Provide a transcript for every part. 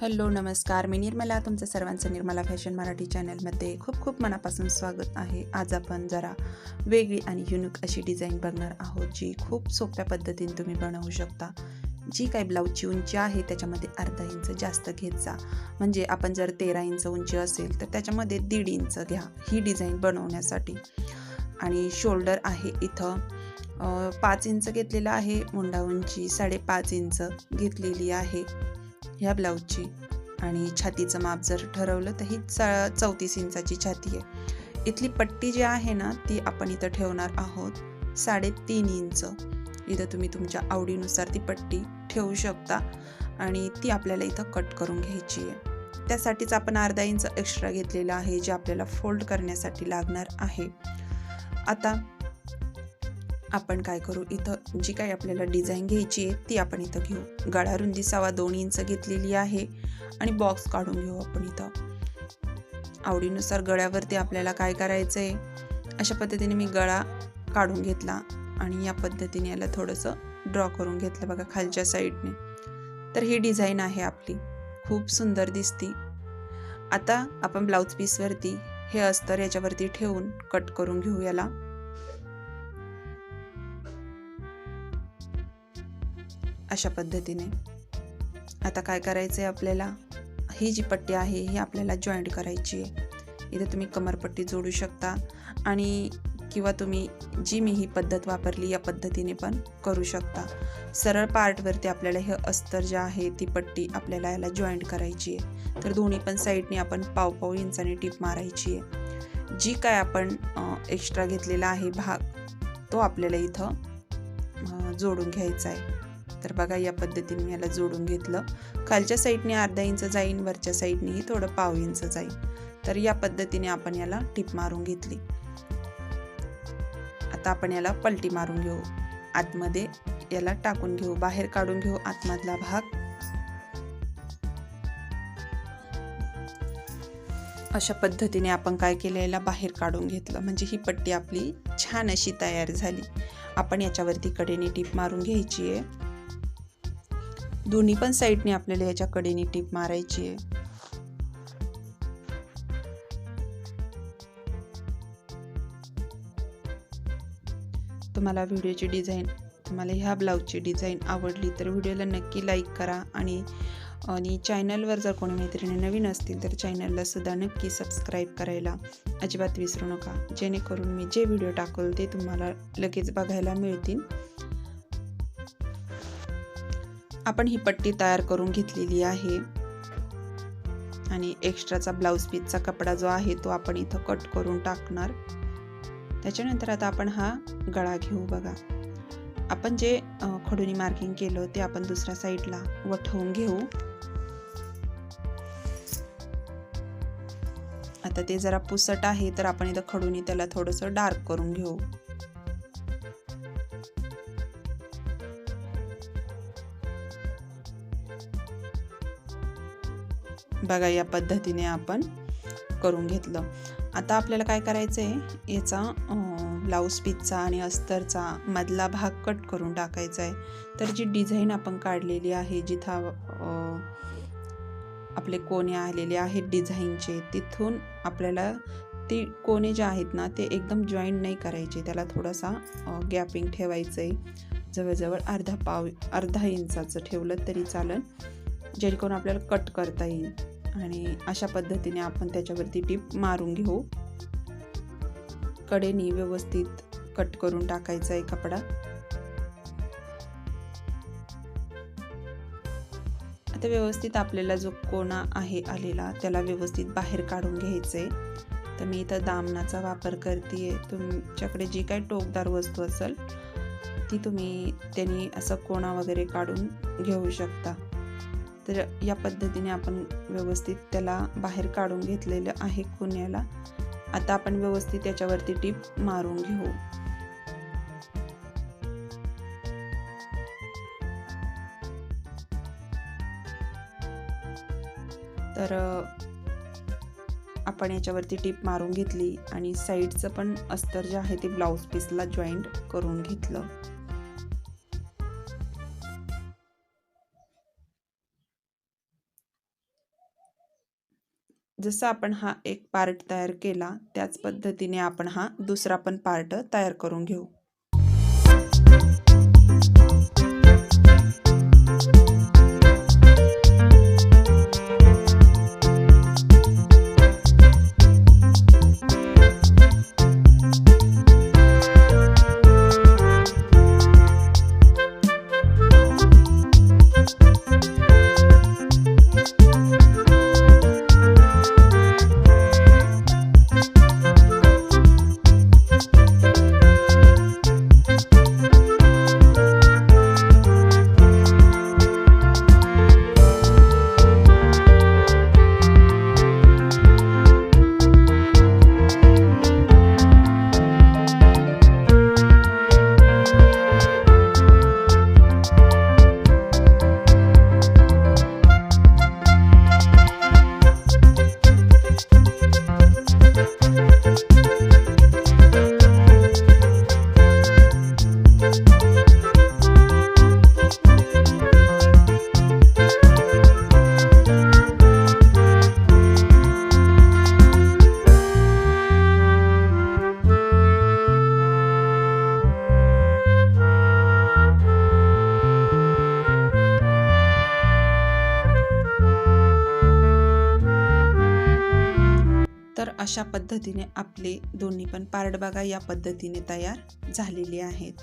Hello नमस्कार. मी निर्मला तुमचं सर्वांचं निर्मला फॅशन मराठी चॅनलमध्ये खूप खूप मनापासून स्वागत आहे. आज आपण जरा वेगळी आणि युनिक अशी डिझाईन बघणार आहोत जी खूप सोप्या पद्धतीने तुम्ही बनवू शकता. जी काही ब्लाऊजची उंची आहे त्याच्यामध्ये अर्धा इंच जास्त घेत जा. म्हणजे आपण जर तेरा इंच उंची असेल तर त्याच्यामध्ये दीड इंच घ्या ही डिझाईन बनवण्यासाठी. आणि शोल्डर आहे इथं. पाच इंच घेतलेलं आहे. मुंडा उंची साडेपाच इंच घेतलेली आहे. ह्या ब्लाऊजची. आणि छातीचं माप जर ठरवलं तर ही च चौतीस इंचाची छाती आहे. इथली पट्टी जी आहे ना ती आपण इथं ठेवणार आहोत साडेतीन इंच. इथं तुम्ही तुमच्या आवडीनुसार ती पट्टी ठेवू शकता आणि ती आपल्याला इथं कट करून घ्यायची आहे. त्यासाठीच आपण अर्धा इंच एक्स्ट्रा घेतलेला आहे जे आपल्याला फोल्ड करण्यासाठी लागणार आहे. आता आपण काय करू? इथं जी काही आपल्याला डिझाईन घ्यायची आहे ती आपण इथं घेऊ. गळा रुंदी सवा दोन इंच घेतलेली आहे आणि बॉक्स काढून घेऊ आपण इथं. आवडीनुसार गळ्यावरती आपल्याला काय करायचं आहे अशा पद्धतीने मी गळा काढून घेतला आणि या पद्धतीने याला थोडंसं ड्रॉ करून घेतलं बघा खालच्या साईडने तर ही डिझाईन आहे आपली. खूप सुंदर दिसती. आता आपण ब्लाऊज पीसवरती हे अस्तर याच्यावरती ठेवून कट करून घेऊ याला. अशा पद्धतीने. आता काय करायचं आहे आपल्याला? ही जी पट्टी आहे ही आपल्याला जॉईंट करायची आहे. इथे तुम्ही कमरपट्टी जोडू शकता आणि किंवा तुम्ही जी मी ही पद्धत वापरली या पद्धतीने पण करू शकता. सरळ पार्टवरती आपल्याला हे अस्तर जे आहे ती पट्टी आपल्याला याला जॉईंट करायची आहे. तर दोन्ही पण साईडने आपण पाव पाव इंचाने टीप मारायची आहे. जी काय आपण एक्स्ट्रा घेतलेला आहे भाग तो आपल्याला इथं जोडून घ्यायचा आहे. तर बघा या पद्धतीने मी याला जोडून घेतलं. खालच्या साईडने अर्धा इंच जाईन वरच्या साईडनेही थोडं पाव इंच जाईल तर या पद्धतीने आपण याला टिप मारून घेतली. आता आपण याला पलटी मारून घेऊ. आतमध्ये याला टाकून घेऊ. बाहेर काढून घेऊ आतमधला भाग. अशा पद्धतीने आपण काय केलं याला बाहेर काढून घेतलं. म्हणजे ही पट्टी आपली छान अशी तयार झाली. आपण याच्यावरती कडेने टीप मारून घ्यायची आहे. दोन्ही पण साईडने आपल्याला याच्या कडेने टीप मारायची आहे. तुम्हाला व्हिडिओची डिझाईन तुम्हाला ह्या ब्लाऊजची डिझाईन आवडली तर व्हिडिओला नक्की लाईक करा आणि आणि चॅनलवर जर कोणी मैत्रिणी नवीन असतील तर चॅनलला सुद्धा नक्की सबस्क्राईब करायला अजिबात विसरू नका. जेणेकरून मी जे व्हिडिओ टाकल ते तुम्हाला लगेच बघायला मिळतील. आपण ही पट्टी तयार करून घेतलेली आहे. आणि एक्स्ट्राचा ब्लाऊज पीसचा कपडा जो आहे तो आपण इथं कट करून टाकणार. त्याच्यानंतर आता आपण हा गळा घेऊ बघा. आपण जे खडूनी मार्किंग केलं ते आपण दुसऱ्या साईडला वठवून घेऊ. आता ते जरा पुसट आहे तर आपण इथं खडूनी त्याला थोडंसं डार्क करून घेऊ. बघा या पद्धतीने आपण करून घेतलं. आता आपल्याला काय करायचं आहे याचा ब्लाऊज पीसचा आणि अस्तरचा मधला भाग कट करून टाकायचा आहे तर जी डिझाईन आपण काढलेली आहे जिथं आपले कोणे आलेले आहेत डिझाईनचे तिथून आपल्याला ती कोणे जे आहेत ना ते एकदम जॉईंट नाही करायचे. त्याला थोडासा गॅपिंग ठेवायचं आहे जवळजवळ अर्धा पाव अर्धा इंचाचं ठेवलं तरी चालेल. जेणेकरून आपल्याला कट करता येईल. आणि अशा पद्धतीने आपण त्याच्यावरती टीप मारून घेऊ. कडेनी व्यवस्थित कट करून टाकायचा आहे कपडा. आता व्यवस्थित आपल्याला जो कोणा आहे आलेला त्याला व्यवस्थित बाहेर काढून घ्यायचं आहे तर मी इथं दामनाचा वापर करते तुमच्याकडे जी काही टोकदार वस्तू असेल ती तुम्ही त्यांनी असं कोणा वगैरे काढून घेऊ शकता. तर या पद्धतीने आपण व्यवस्थित त्याला बाहेर काढून घेतलेलं आहे कुण्याला. आता आपण व्यवस्थित त्याच्यावरती टीप मारून घेऊ. तर आपण याच्यावरती टीप मारून घेतली आणि साईडचं पण अस्तर जे आहे ते ब्लाऊज पीसला जॉईंट करून घेतलं. जसं आपण हा एक पार्ट तयार केला त्याच पद्धतीने आपण हा दुसरा पण पार्ट तयार करून घेऊ. अशा पद्धतीने आपले दोन्ही पण पार्ट बघा या पद्धतीने तयार झालेले आहेत.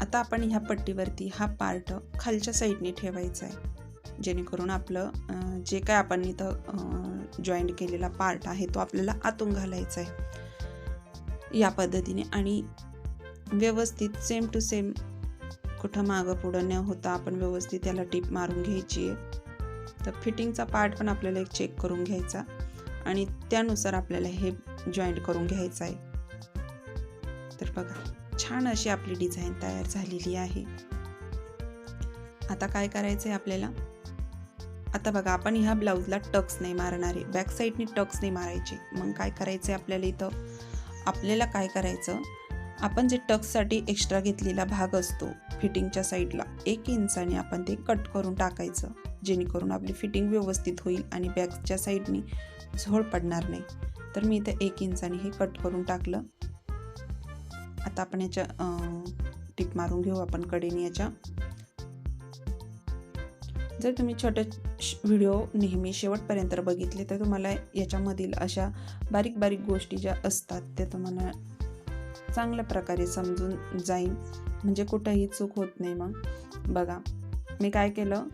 आता आपण ह्या पट्टीवरती हा पार्ट खालच्या साईडने ठेवायचा आहे. जेणेकरून आपलं जे काय आपण इथं जॉईंट केलेला पार्ट आहे तो आपल्याला आतून घालायचा आहे. या पद्धतीने आणि व्यवस्थित सेम टू सेम कुठं मागं पुढं न होता आपण व्यवस्थित त्याला टीप मारून घ्यायची आहे. तर फिटिंगचा पार्ट पण आपल्याला एक चेक करून घ्यायचा. आणि त्यानुसार आपल्याला हे जॉईंट करून घ्यायचं आहे. तर बघा छान अशी आपली डिझाईन तयार झालेली आहे. आता काय करायचं आहे आपल्याला? आता बघा आपण ह्या ब्लाऊजला टक्स नाही मारणार आहे. बॅक साईडनी टक्स नाही मारायचे. मग काय करायचं आहे आपल्याला इथं? आपल्याला काय करायचं? आपण जे टक्ससाठी एक्स्ट्रा घेतलेला भाग असतो फिटिंगच्या साईडला एक इंचाने आपण ते कट करून टाकायचं. जेणेकरून आपली फिटिंग व्यवस्थित होईल आणि बॅकच्या साईडनी झोळ पडणार नाही. तर मी इथं एक इंचाने हे कट करून टाकलं. आता आपण याच्या टिप मारून घेऊ आपण कडेने याच्या. जर तुम्ही छोटे व्हिडिओ नेहमी शेवटपर्यंत बघितले तर तुम्हाला याच्यामधील अशा बारीक बारीक गोष्टी ज्या असतात त्या तुम्हाला चांगल्या प्रकारे समजून जाईल. म्हणजे कुठंही चूक होत नाही मग. बघा मी काय केलं?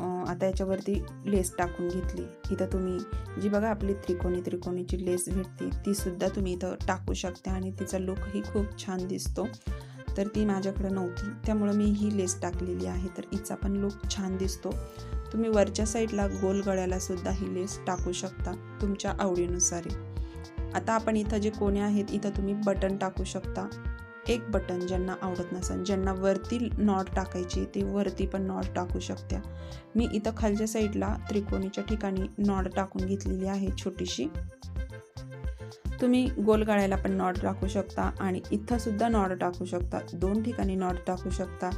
आता याच्यावरती लेस टाकून घेतली. इथं तुम्ही जी बघा आपली त्रिकोणी त्रिकोणीची लेस भेटते ती सुद्धा तुम्ही इथं टाकू शकता आणि तिचा लुकही खूप छान दिसतो. तर ती माझ्याकडे नव्हती. त्यामुळं मी ही लेस टाकलेली आहे. तर हिचा पण लुक छान दिसतो. तुम्ही वरच्या साईडला गोल गळ्याला सुद्धा ही लेस टाकू शकता तुमच्या आवडीनुसार आता आपण इथं जे कोणे आहेत इथं तुम्ही बटन टाकू शकता. एक बटन ज्यांना आवडत नसेल ज्यांना वरती नॉट टाकायची ते वरती पण नॉट टाकू शकत्या. मी इथं खालच्या साईडला त्रिकोणीच्या ठिकाणी नॉड टाकून घेतलेली आहे छोटीशी. तुम्ही गोल गाळ्याला पण नॉट टाकू शकता आणि इथं सुद्धा नॉड टाकू शकता. दोन ठिकाणी नॉट टाकू शकता.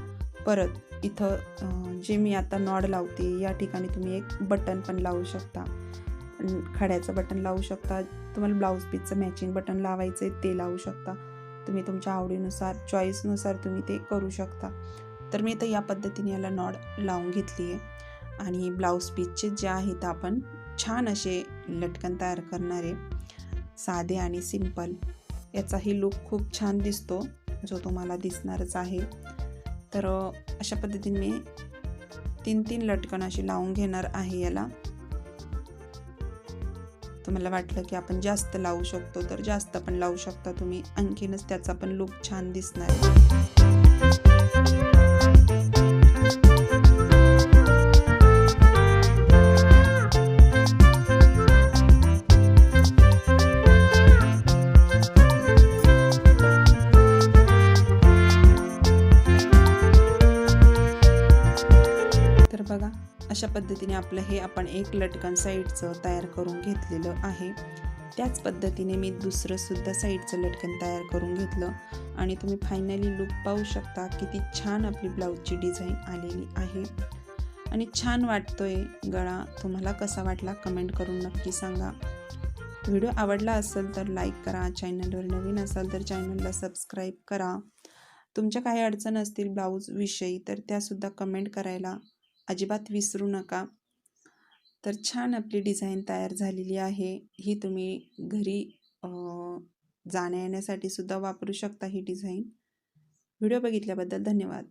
परत इथं जे मी आता नॉड लावते या ठिकाणी तुम्ही एक बटन पण लावू शकता. खड्याचं बटन लावू शकता. तुम्हाला ब्लाऊज पीसचं मॅचिंग बटन लावायचं आहे ते लावू शकता. तुम्ही तुमच्या आवडीनुसार चॉईसनुसार तुम्ही ते करू शकता. तर मी तर या पद्धतीने याला नॉड लावून घेतली आहे आणि ब्लाऊज पीसचे जे आहेत आपण छान असे लटकन तयार करणारे साधे आणि सिंपल याचाही लुक खूप छान दिसतो जो तुम्हाला दिसणारच आहे. तर अशा पद्धतीने मी तीन तीन लटकन अशी लावून घेणार आहे याला. मला वाटलं की आपण जास्त लावू शकतो तर जास्त पण लावू शकता तुम्ही. आणखीनच त्याचा पण लुक छान दिसणार आपलं हे आपण एक लटकन साईडचं तयार करून घेतलेलं आहे. त्याच पद्धतीने मी दुसरंसुद्धा साईडचं लटकन तयार करून घेतलं आणि तुम्ही फायनली लुक पाहू शकता किती छान आपली ब्लाऊजची डिझाईन आलेली आहे. आणि छान वाटतोय गळा. तुम्हाला कसा वाटला कमेंट करून नक्की सांगा. व्हिडिओ आवडला असेल तर लाईक करा. चॅनलवर नवीन असाल तर चॅनलला सबस्क्राईब करा. तुमच्या काही अडचण असतील ब्लाऊजविषयी तर त्यासुद्धा कमेंट करायला अजिबात विसरू नका. तर छान आपली डिझाईन तयार झालेली आहे. ही तुम्ही घरी जाण्या येण्यासाठी सुद्धा वापरू शकता ही डिझाईन. व्हिडिओ बघितल्याबद्दल धन्यवाद.